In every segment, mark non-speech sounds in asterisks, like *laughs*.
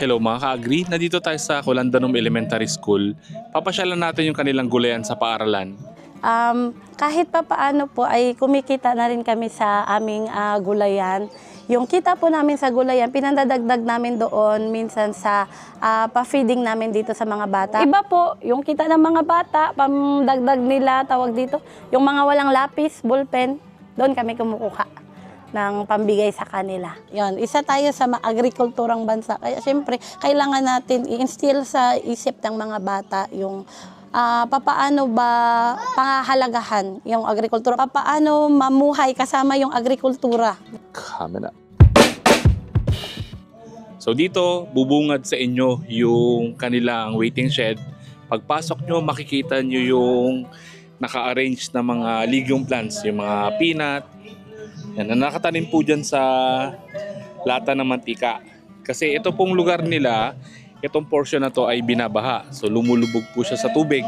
Hello mga ka-agree, nandito tayo sa Colandanum Elementary School. Papasyalan natin yung kanilang gulayan sa paaralan. Um, kahit pa paano po ay kumikita na rin kami sa aming ah, gulayan. Yung kita po namin sa gulayan, pinandadagdag namin doon minsan sa ah, pa-feeding namin dito sa mga bata. Iba po, yung kita ng mga bata, pamdagdag nila, tawag dito, yung mga walang lapis, ballpen, doon kami kumukuha ng pambigay sa kanila. Yon, isa tayo sa agrikulturang bansa. Kaya siyempre, kailangan natin i-instill sa isip ng mga bata yung ah, papaano ba pangahalagahan yung agrikultura, papaano mamuhay kasama yung agrikultura. Camera. So dito, bubungad sa inyo yung kanilang waiting shed. Pagpasok nyo, makikita nyo yung naka-arrange na mga legume plants, yung mga peanut. Yan, na nakatanim po dyan sa lata ng mantika. Kasi ito pong lugar nila, itong portion na to ay binabaha. So lumulubog po siya sa tubig.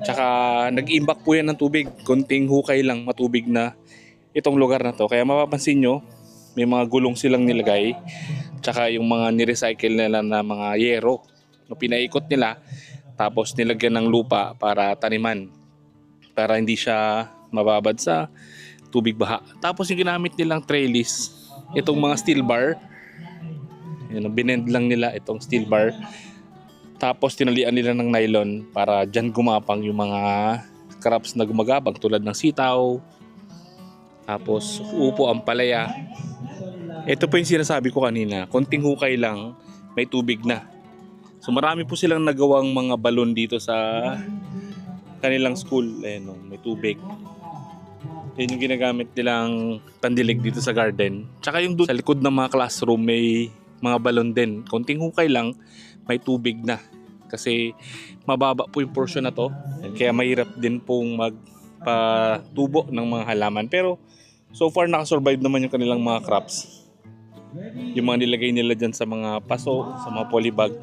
Tsaka nag-imbak po yan ng tubig. Konting hukay lang matubig na itong lugar na to. Kaya mapapansin nyo, may mga gulong silang nilagay. Tsaka yung mga nirecycle nila na mga yero. No, pinaikot nila. Tapos nilagyan ng lupa para taniman. Para hindi siya mababad sa tubig baha. Tapos yung ginamit nilang trellis, itong mga steel bar, yun, binend lang nila itong steel bar. Tapos tinalian nila ng nylon para dyan gumapang yung mga crops na gumagabang tulad ng sitaw, tapos upo ang palaya. Ito po yung sinasabi ko kanina, konting hukay lang, may tubig na. So marami po silang nagawang mga balon dito sa kanilang school. Ayan, oh, may tubig. Yun yung ginagamit nilang pandilig dito sa garden. Tsaka yung doon sa likod ng mga classroom may mga balon din. Konting hukay lang, may tubig na. Kasi mababa po yung portion na to. Kaya mahirap din pong magpatubo ng mga halaman. Pero so far nakasurvive naman yung kanilang mga crops. Yung mga nilagay nila dyan sa mga paso, sa mga polybag.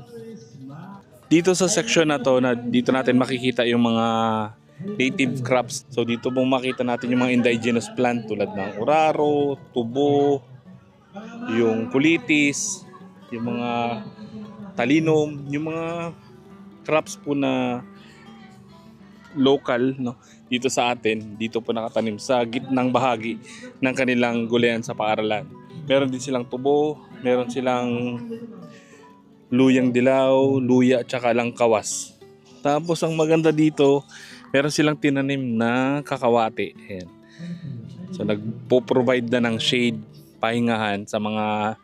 Dito sa section na to, na dito natin makikita yung mga native crops. So dito po makita natin yung mga indigenous plant tulad ng uraro, tubo, yung kulitis, yung mga talinum, yung mga crops po na local no? Dito sa atin dito po nakatanim sa gitnang bahagi ng kanilang gulayan sa paaralan. Meron din silang tubo meron silang luyang dilaw luya tsaka lang kawas tapos ang maganda dito meron silang tinanim na kakawati Ayan. so nagpo-provide na ng shade pahingahan sa mga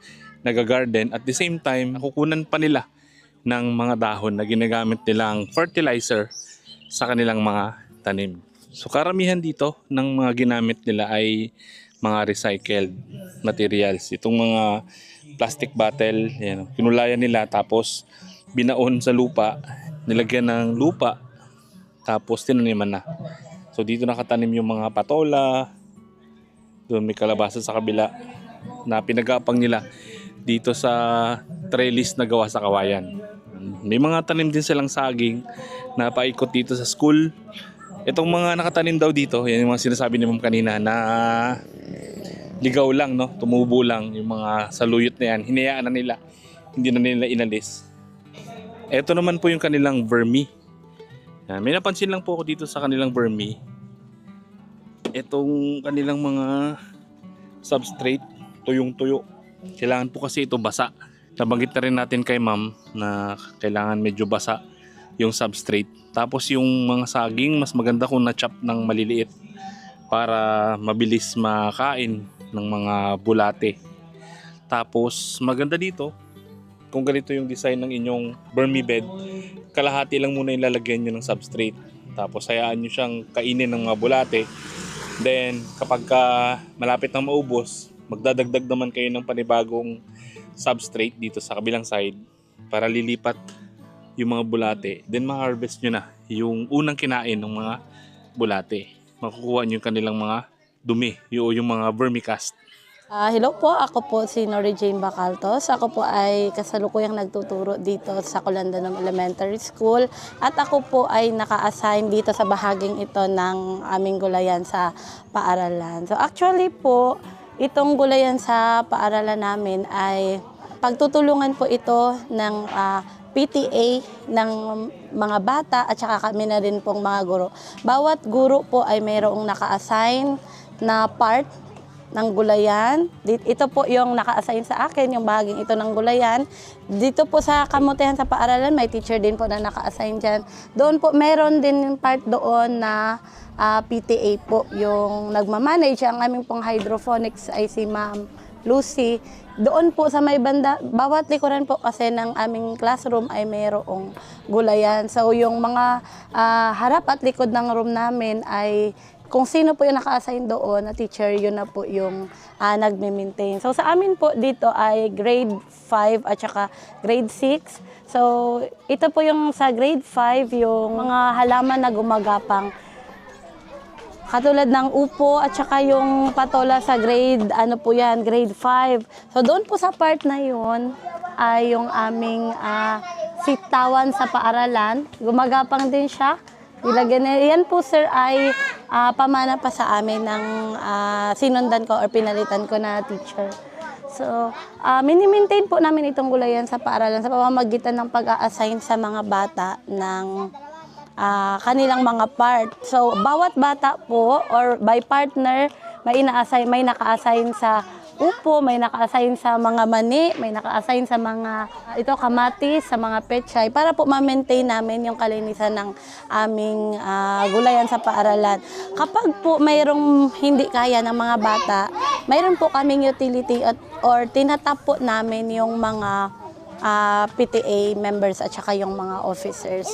nagagarden at the same time nakukunan pa nila ng mga dahon na ginagamit nilang fertilizer sa kanilang mga tanim. So karamihan dito ng mga ginamit nila ay mga recycled materials. Itong mga plastic bottle, yan, kinulayan nila tapos binaon sa lupa, nilagyan ng lupa, tapos tinaniman na. So dito nakatanim yung mga patola, doon may kalabasa sa kabila na pinagapang nila dito sa trellis na gawa sa kawayan. May mga tanim din silang saging na paikot dito sa school. Itong mga nakatanim daw dito, yan yung mga sinasabi ni Ma'am kanina na ligaw lang, no? tumubo lang yung mga saluyot na yan. Hinayaan na nila, hindi na nila inalis. Ito naman po yung kanilang vermi. Yan, may napansin lang po ako dito sa kanilang vermi. Itong kanilang mga substrate, tuyong-tuyo. Kailangan po kasi ito basa. Nabanggit na rin natin kay ma'am na kailangan medyo basa yung substrate. Tapos yung mga saging, mas maganda kung na-chop ng maliliit para mabilis makain ng mga bulate. Tapos maganda dito, kung ganito yung design ng inyong Burmese bed, kalahati lang muna yung lalagyan nyo ng substrate. Tapos hayaan nyo siyang kainin ng mga bulate. Then kapag ka malapit na maubos, magdadagdag naman kayo ng panibagong substrate dito sa kabilang side para lilipat yung mga bulate. Then ma-harvest nyo na yung unang kinain ng mga bulate. Makukuha nyo yung kanilang mga dumi, yung mga vermicast. Ah, hello po, ako po si Nori Jane Bacaltos. Ako po ay kasalukuyang nagtuturo dito sa Colandanum Elementary School at ako po ay naka-assign dito sa bahaging ito ng aming gulayan sa paaralan. So actually po, itong gulayan sa paaralan namin ay pagtutulungan po ito ng ah, PTA ng mga bata at saka kami na rin pong mga guro. Bawat guro po ay mayroong naka-assign na part ng gulayan. Ito po yung naka-assign sa akin, yung bahaging ito ng gulayan. Dito po sa kamutihan sa paaralan, may teacher din po na naka-assign dyan. Doon po, meron din part doon na ah, PTA po, yung nagmamanage. Ang aming pong hydroponics ay si Ma'am Lucy. Doon po sa may banda, bawat likuran po kasi ng aming classroom ay mayroong gulayan. So yung mga ah, harap at likod ng room namin ay kung sino po yung naka-assign doon na teacher, yun na po yung ah, nagme-maintain. So sa amin po dito ay grade 5 at saka grade 6. So ito po yung sa grade 5, yung mga halaman na gumagapang. Katulad ng upo at saka yung patola sa grade, ano po yan, grade 5. So doon po sa part na yun ay yung aming ah, sitawan sa paaralan. Gumagapang din siya. Ilagyan na, yan po sir ay ah, pamana pa sa amin ng ah, sinundan ko or pinalitan ko na teacher. So, uh, mini-maintain po namin itong gulayan sa paaralan sa pamamagitan ng pag-a-assign sa mga bata ng ah, kanilang mga part. So, bawat bata po or by partner, may ina-assign, may naka-assign sa upo, may naka-assign sa mga mani, may naka-assign sa mga ito kamatis, sa mga pechay para po ma-maintain namin yung kalinisan ng aming ah, gulayan sa paaralan. Kapag po mayroong hindi kaya ng mga bata, mayroon po kaming utility at, or tinatap namin yung mga ah, PTA members at saka yung mga officers.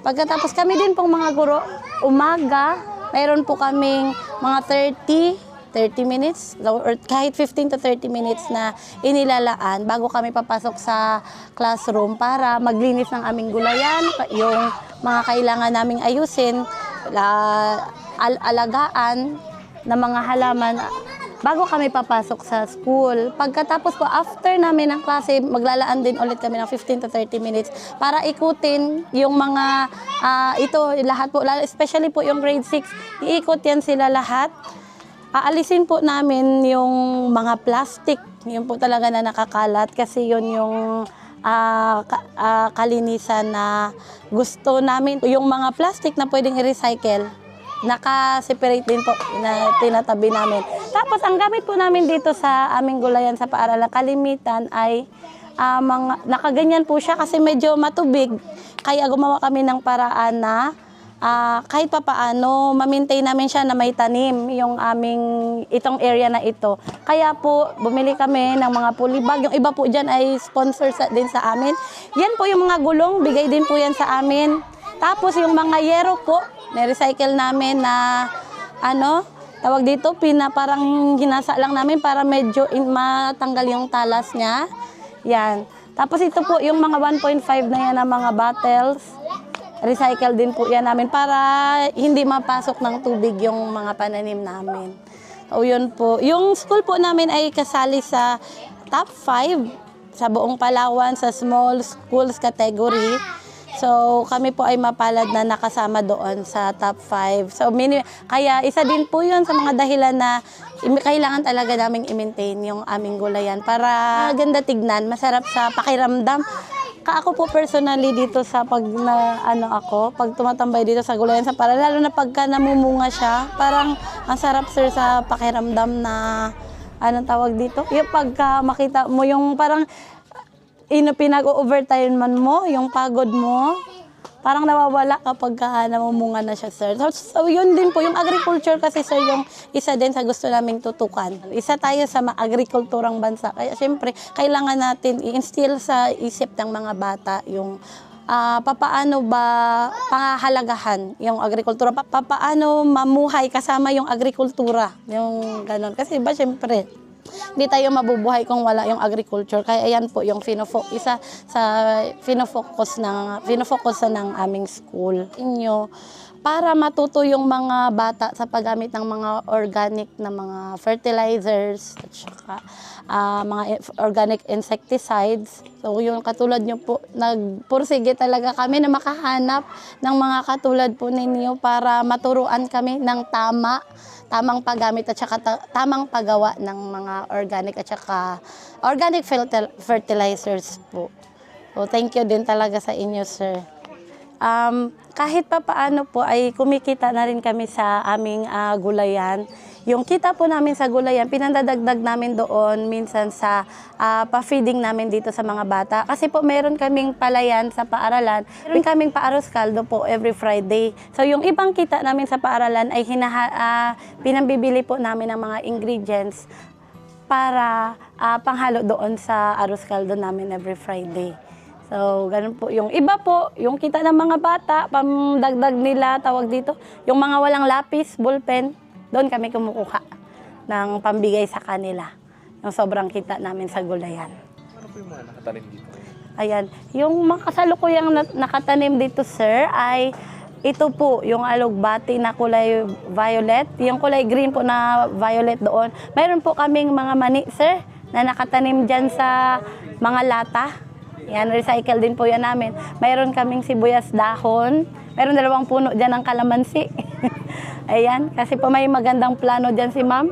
Pagkatapos kami din pong mga guro, umaga, mayroon po kaming mga 30 30 minutes or kahit 15 to 30 minutes na inilalaan bago kami papasok sa classroom para maglinis ng aming gulayan, yung mga kailangan naming ayusin, al- alagaan ng mga halaman bago kami papasok sa school. Pagkatapos po, after namin ng klase, maglalaan din ulit kami ng 15 to 30 minutes para ikutin yung mga, ah, ito, lahat po, especially po yung grade 6, iikot yan sila lahat. Aalisin po namin yung mga plastic, yun po talaga na nakakalat kasi yun yung ah, ka- ah, kalinisan na gusto namin. Yung mga plastic na pwedeng i-recycle, naka-separate din po na tinatabi namin. Tapos ang gamit po namin dito sa aming gulayan sa paaralan, kalimitan ay ah, mga, nakaganyan po siya kasi medyo matubig. Kaya gumawa kami ng paraan na ah, kahit pa paano, ma-maintain namin siya na may tanim yung aming itong area na ito. Kaya po, bumili kami ng mga polybag. Yung iba po dyan ay sponsor sa, din sa amin. Yan po yung mga gulong, bigay din po yan sa amin. Tapos yung mga yero po, na-recycle namin na ano, tawag dito, pina, parang ginasa lang namin para medyo in, matanggal yung talas niya. Yan. Tapos ito po, yung mga 1.5 na yan na mga bottles, recycle din po yan namin para hindi mapasok ng tubig yung mga pananim namin. O yun po. Yung school po namin ay kasali sa top 5 sa buong Palawan sa small schools category. So kami po ay mapalad na nakasama doon sa top 5. So mini, kaya isa din po yun sa mga dahilan na kailangan talaga naming i-maintain yung aming gulayan para ganda tignan, masarap sa pakiramdam. Ka ako po personally dito sa pag na ano ako, pag tumatambay dito sa gulayan sa para lalo na pagka namumunga siya, parang ang sarap sir sa pakiramdam na anong tawag dito? Yung pagka makita mo yung parang ino pinag-overtime man mo, yung pagod mo, parang nawawala kapag ka namumunga na siya, sir. So, so, yun din po, yung agriculture kasi, sir, yung isa din sa gusto naming tutukan. Isa tayo sa ma-agrikulturang bansa. Kaya, syempre, kailangan natin i-instill sa isip ng mga bata yung ah, papaano ba pangahalagahan yung agrikultura, pa, papaano mamuhay kasama yung agrikultura, yung ganon. Kasi ba, syempre, hindi tayo mabubuhay kung wala yung agriculture. Kaya yan po yung finofo isa sa finofocus ng finofocus ng aming school. Inyo para matuto yung mga bata sa paggamit ng mga organic na mga fertilizers at saka ah, mga organic insecticides. So yung katulad nyo po, nagpursige talaga kami na makahanap ng mga katulad po ninyo para maturuan kami ng tama, tamang paggamit at saka ta- tamang paggawa ng mga organic at saka organic fertil- fertilizers po. So thank you din talaga sa inyo, sir um, kahit pa paano po ay kumikita na rin kami sa aming ah, gulayan. Yung kita po namin sa gulayan, pinandadagdag namin doon minsan sa ah, pa-feeding namin dito sa mga bata. Kasi po meron kaming palayan sa paaralan, meron kaming paaros kaldo po every Friday. So yung ibang kita namin sa paaralan ay hinaha, ah, pinambibili po namin ng mga ingredients para ah, panghalo doon sa arroz caldo namin every Friday. So, ganun po. Yung iba po, yung kita ng mga bata, pamdagdag nila, tawag dito, yung mga walang lapis, ballpen, doon kami kumukuha ng pambigay sa kanila. Yung sobrang kita namin sa gulayan. Ano po yung mga nakatanim dito? Ayan. Yung mga kasalukuyang na- nakatanim dito, sir, ay ito po, yung alugbati na kulay violet. Yung kulay green po na violet doon. Mayroon po kaming mga mani, sir, na nakatanim dyan sa mga lata. Yan, recycle din po yan namin. Mayroon kaming sibuyas dahon. Mayroon dalawang puno dyan ng kalamansi. *laughs* Ayan, kasi po may magandang plano dyan si ma'am.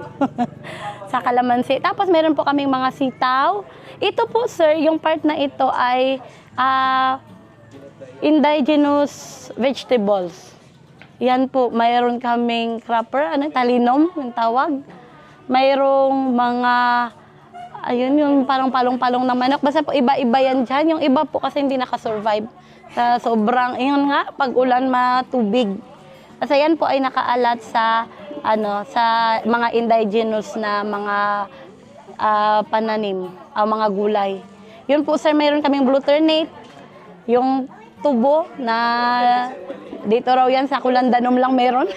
*laughs* sa kalamansi. Tapos meron po kaming mga sitaw. Ito po sir, yung part na ito ay ah, indigenous vegetables. Yan po, mayroon kaming crapper, ano, talinom, yung tawag. Mayroong mga, ayun, yung parang palong-palong na manok. Basta po, iba-iba yan dyan. Yung iba po kasi hindi nakasurvive. Sa sobrang, yun nga, pag ulan matubig. Kasi yan po ay nakaalat sa, ano, sa mga indigenous na mga ah, pananim, ah, mga gulay. Yun po, sir, mayroon kaming glutamate, yung tubo na dito raw yan sa Kulandanom lang meron.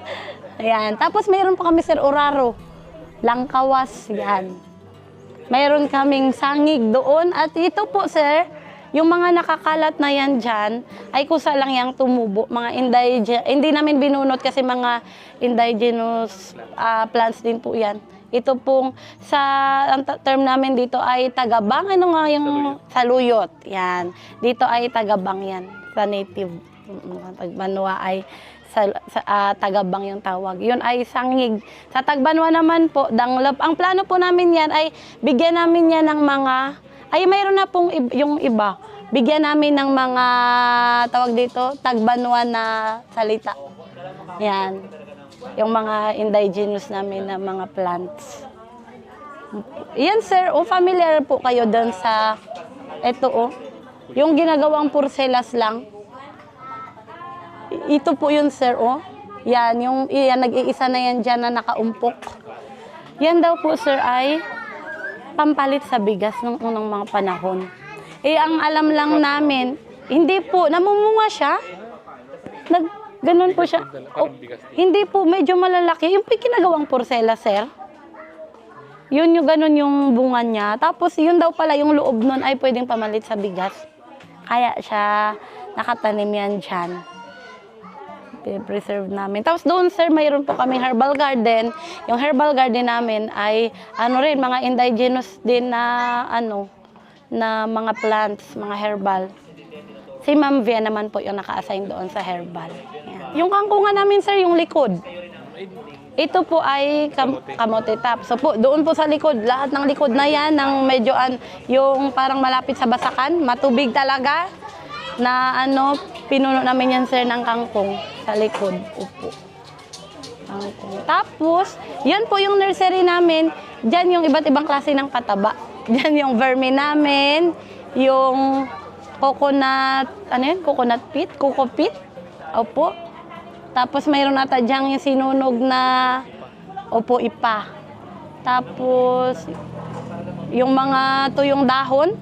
*laughs* Ayan. Tapos mayroon po kami sir Oraro. Langkawas. Yan. Mayroon kaming sangig doon. At ito po sir, yung mga nakakalat na yan dyan, ay kusa lang yung tumubo. Mga indige, hindi namin binunot kasi mga indigenous ah, plants din po yan. Ito pong sa ang term namin dito ay tagabang ano nga yung saluyot. Yan. Dito ay tagabang yan sa native. Tagbanwa ay sa, sa ah, tagabang yung tawag. Yun ay sangig. Sa Tagbanwa naman po, danglap. Ang plano po namin yan ay bigyan namin yan ng mga ay mayroon na pong yung iba. Bigyan namin ng mga tawag dito, Tagbanwa na salita. Yan. Yung mga indigenous namin na mga plants. Yan sir, o familiar po kayo doon sa ito oh. Yung ginagawang porcelas lang. Ito po yun sir oh. Yan, yung yan, nag-iisa na yan dyan na nakaumpok. Yan daw po sir ay pampalit sa bigas ng unang mga panahon. Eh, ang alam lang namin, hindi po, namumunga siya. Nag, ganun po siya. O, hindi po, medyo malalaki. Yung po porsela, sir. Yun yung ganun yung bunga niya. Tapos yun daw pala yung loob nun ay pwedeng pamalit sa bigas. Kaya siya nakatanim yan dyan. Preserve namin. Tapos doon sir, mayroon po kami herbal garden. Yung herbal garden namin ay ano rin, mga indigenous din na ano, na mga plants, mga herbal. Si Ma'am Via naman po yung naka-assign doon sa herbal. Yan. Yung kangkungan namin sir, yung likod. Ito po ay kam- kamote top. So po, doon po sa likod, lahat ng likod na yan, ng medyo an, yung parang malapit sa basakan, matubig talaga, na ano, pinuno namin yan sir ng kangkong sa likod. Upo. Kangkong. Tapos, yan po yung nursery namin. Diyan yung iba't ibang klase ng pataba. *laughs* Diyan yung vermi namin, yung coconut, ano yun? Coconut pit? Coco pit? Opo. Tapos mayroon ata dyan yung sinunog na opo ipa. Tapos yung mga tuyong dahon,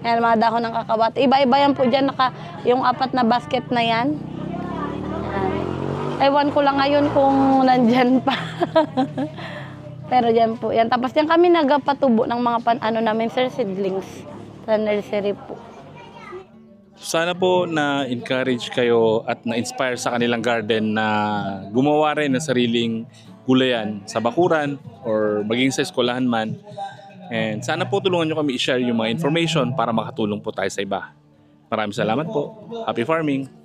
yan mga dahon ng kakawat. Iba-iba yan po dyan, naka, yung apat na basket na yan. Yan. Ewan ko lang ngayon kung nandyan pa. *laughs* Pero dyan po yan. Tapos dyan kami nagpatubo ng mga pan, ano namin, sir, seedlings sa nursery po. Sana po na-encourage kayo at na-inspire sa kanilang garden na gumawa rin ng sariling gulayan sa bakuran or maging sa eskwelahan man. And sana po tulungan nyo kami i-share yung mga information para makatulong po tayo sa iba. Maraming salamat po. Happy farming!